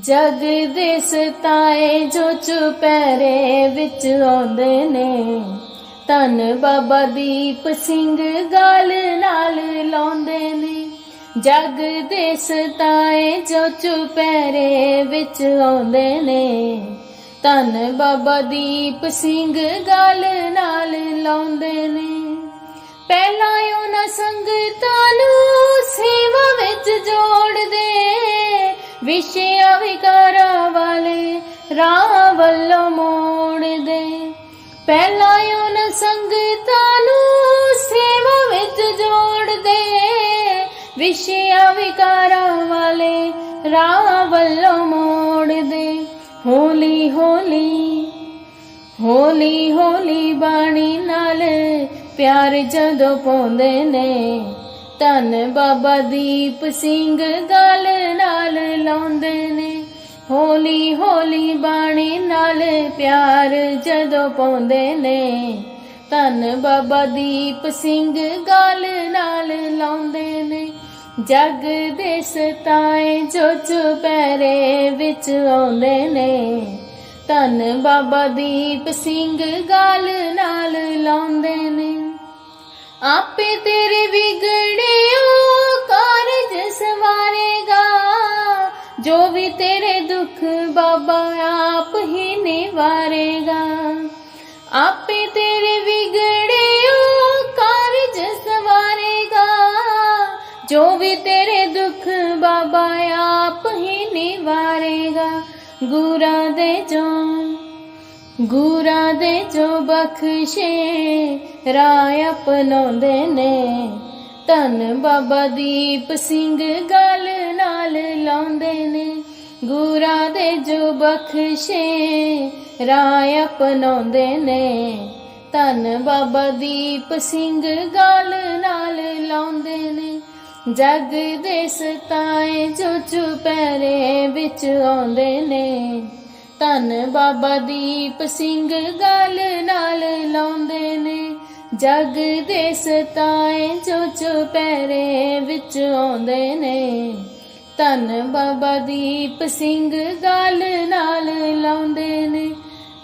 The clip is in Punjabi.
ਜਗ ਦੇ ਸਤਾਏ ਜੋ ਚੁਪਹਿਰੇ ਵਿੱਚ ਆਉਂਦੇ ਨੇ। ਧੰਨ ਬਾਬਾ ਦੀਪ ਸਿੰਘ ਗਲ ਨਾਲ ਲਾਉਂਦੇ ਨੇ। ਜਗ ਦੇ ਸਤਾਏ ਜੋ ਚੁਪਹਿਰੇ ਵਿੱਚ ਆਉਂਦੇ ਨੇ। ਧੰਨ ਬਾਬਾ ਦੀਪ ਸਿੰਘ ਗਾਲ ਨਾਲ ਲਾਉਂਦੇ ਨੇ। ਪਹਿਲਾਂ ਉਹਨਾਂ ਸੰਗਤਾਂ ਨੂੰ ਸੇਵਾ ਵਿੱਚ ਜੋ ਵਿਸ਼ਿਆ ਵਿਕਾਰਾਂ ਵਾਲੇ ਰਾਹ ਵੱਲੋਂ ਮੋੜਦੇ ਪਹਿਲਾਂ ਉਹਨਾਂ ਸੰਗਤਾਂ ਨੂੰ ਸੇਵਾ ਵਿੱਚ ਜੋੜਦੇ ਵਿਸ਼ਿਆ ਵਿਕਾਰਾਂ ਵਾਲੇ ਰਾਹ ਵੱਲੋਂ ਮੋੜਦੇ ਹੋਲੀ, ਹੌਲੀ ਹੌਲੀ ਹੌਲੀ ਬਾਣੀ ਨਾਲ ਪਿਆਰ ਜਦੋਂ ਪਾਉਂਦੇ ਨੇ ਧੰਨ ਬਾਬਾ ਦੀਪ ਸਿੰਘ ਗਲ ਨਾਲ ਲਾਉਂਦੇ ਨੇ। ਹੌਲੀ ਹੌਲੀ ਬਾਣੀ ਨਾਲ ਪਿਆਰ ਜਦੋਂ ਪਾਉਂਦੇ ਨੇ। ਧੰਨ ਬਾਬਾ ਦੀਪ ਸਿੰਘ ਗਲ ਨਾਲ ਲਾਉਂਦੇ ਨੇ। ਜਗ ਦੇ ਸਤਾਏ ਜੋ ਚੁਪਹਿਰੇ ਵਿੱਚ ਆਉਂਦੇ ਨੇ। ਧੰਨ ਬਾਬਾ ਦੀਪ ਸਿੰਘ ਗਲ ਨਾਲ ਲਾਉਂਦੇ ਨੇ। ਆਪੇ ਤੇਰੇ ਵਿਗੜਿਓ ਕਾਰਜ ਸਵਾਰੇਗਾ। ਜੋ ਵੀ ਤੇਰੇ ਦੁੱਖ ਬਾਬਾ ਆਪ ਹੀ ਨਿਵਾਰੇਗਾ। ਆਪੇ ਤੇਰੇ ਵਿਗੜਿਓ ਕਾਰਜ ਸਵਾਰੇਗਾ। ਜੋ ਵੀ ਤੇਰੇ ਦੁੱਖ ਬਾਬਾ ਆਪ ਹੀ ਨਿਵਾਰੇਗਾ। ਗੁਰਾਂ ਦੇ ਜੋ ਗੁਰਾਂ ਦੇ ਜੋ ਬਖਸ਼ੇ, ਰਾਹ ਅਪਣਾਉਂਦੇ ਨੇ। ਧੰਨ ਬਾਬਾ ਦੀਪ ਸਿੰਘ ਗਲ ਨਾਲ ਲਾਉਂਦੇ ਨੇ। ਗੁਰਾਂ ਦੇ ਜੋ ਬਖਸ਼ੇ, ਰਾਹ ਅਪਣਾਉਂਦੇ ਨੇ। ਧੰਨ ਬਾਬਾ ਦੀਪ ਸਿੰਘ ਗਲ ਨਾਲ ਲਾਉਂਦੇ ਨੇ। ਜਗ ਦੇ ਸਤਾਏ ਜੋ ਚੁਪਹਿਰੇ ਵਿੱਚ ਆਉਂਦੇ ਨੇ। ਧੰਨ ਬਾਬਾ ਦੀਪ ਸਿੰਘ ਗੱਲ ਨਾਲ ਲਾਉਂਦੇ ਨੇ। ਜਗ ਦੇ ਸਤਾਏ ਜੋ ਚੁਪਹਿਰੇ ਵਿੱਚ ਆਉਂਦੇ ਨੇ। ਧੰਨ ਬਾਬਾ ਦੀਪ ਸਿੰਘ ਗੱਲ ਨਾਲ ਲਾਉਂਦੇ ਨੇ।